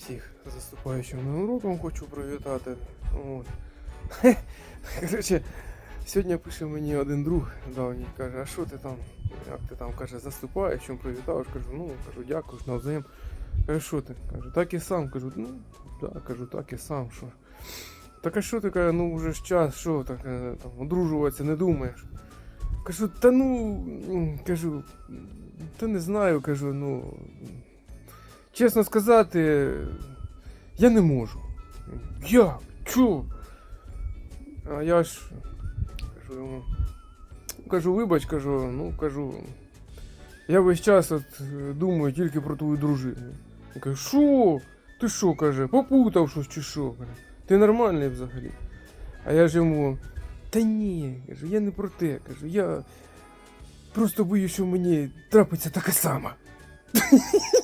Всіх заступаючим новим роком хочу привітати. От. Коротше, сьогодні пише мені один друг давній, каже, а що ти там? Як ти там каже, заступаючим привітав? Кажу, ну кажу, дякую, навзаєм. Каже, що ти? Кажу, так і сам. Кажу, ну, да, кажу, так і сам, що. Так а що ти каже, ну вже ж час, що так, е, там, одружуватися не думаєш. Кажу, та ну, кажу, та не знаю, кажу, ну. Чесно сказати, я не можу. Як? Чо? А я ж кажу йому. Кажу, вибач, кажу, ну кажу. Я весь час от думаю тільки про твою дружину. Він каже, що? Ти що, каже, попутав щось чи що? Ти нормальний взагалі. А я ж йому. Та ні, кажу, я не про те, кажу, я просто боюсь, що мені трапиться така сама.